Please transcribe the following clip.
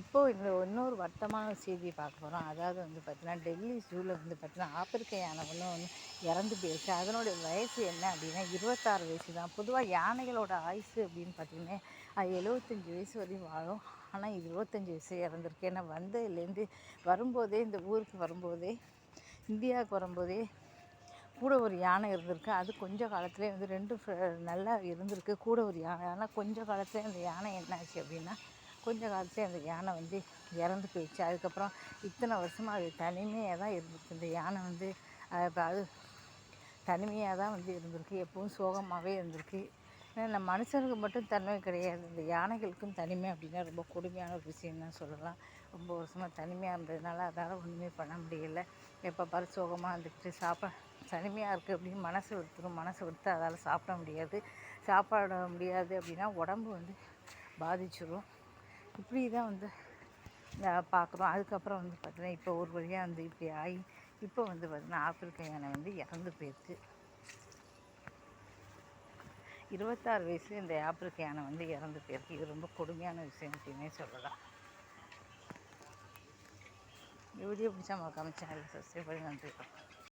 இப்போ இந்த இன்னொரு வருத்தமான செய்தியை பார்க்க போகிறோம் அதாவது வந்து பார்த்தீங்கன்னா டெல்லி ஜூவில் வந்து பார்த்தீங்கன்னா ஆப்பிரிக்க யானை ஒன்று ஒன்று இறந்து போயிருச்சு அதனுடைய வயசு என்ன அப்படின்னா இருபத்தாறு வயசு தான். பொதுவாக யானைகளோட ஆயுசு அப்படின்னு பார்த்தீங்கன்னா அது எழுபத்தஞ்சி வயசு வரையும் வாழும். ஆனால் இது இருபத்தஞ்சி வயசு இறந்துருக்கு. ஏன்னா வந்ததுலேருந்து வரும்போதே இந்த ஊருக்கு வரும்போதே இந்தியாவுக்கு வரும்போதே கூட ஒரு யானை இருந்திருக்கு. அது கொஞ்ச காலத்துலேயே வந்து ரெண்டு நல்லா இருந்திருக்கு. கூட ஒரு யானை ஆனால் கொஞ்ச காலத்துலேயே அந்த யானை என்னாச்சு அப்படின்னா கொஞ்ச காலத்துலேயே அந்த யானை வந்து இறந்து போயிடுச்சு. அதுக்கப்புறம் இத்தனை வருஷமாக அது தனிமையாக தான் இருந்துச்சு. இந்த யானை வந்து அது தனிமையாக தான் வந்து இருந்திருக்கு. எப்பவும் சோகமாகவே இருந்திருக்கு. ஏன்னா நம்ம மனுஷனுக்கு மட்டும் தன்மை கிடையாது. இந்த யானைகளுக்கும் தனிமை அப்படின்னா ரொம்ப கொடுமையான ஒரு விஷயம் தான் சொல்லலாம். ரொம்ப வருஷமாக தனிமையாக இருந்ததுனால அதால் ஒன்றுமே பண்ண முடியல. எப்போ பாரு சோகமாக இருந்துக்கிட்டு சாப்பாடு தனிமையாக இருக்குது அப்படின்னு மனசு விடுத்துரும் மனசு விடுத்து அதால் சாப்பிட முடியாது. சாப்பாட முடியாது அப்படின்னா உடம்பு வந்து பாதிச்சிடும் இப்படி தான் வந்து? பார்க்குறோம் அதுக்கப்புறம் வந்து பார்த்தீங்கன்னா இப்போ ஒரு வழியாக வந்து இப்படி ஆகி இப்போ வந்து பார்த்தீங்கன்னா ஆப்பிரிக்க யானை வந்து இறந்து போயிருக்கு. இருபத்தாறு வயசுல இந்த ஆப்பிரிக்க யானை வந்து இறந்து போயிருக்கு. இது ரொம்ப கொடுமையான விஷயம் அப்படின்னே சொல்லலாம். வீடியோ பிடிச்சா மறக்காமல் சேனல் சப்ஸ்கிரைப் பண்ணி நன்றி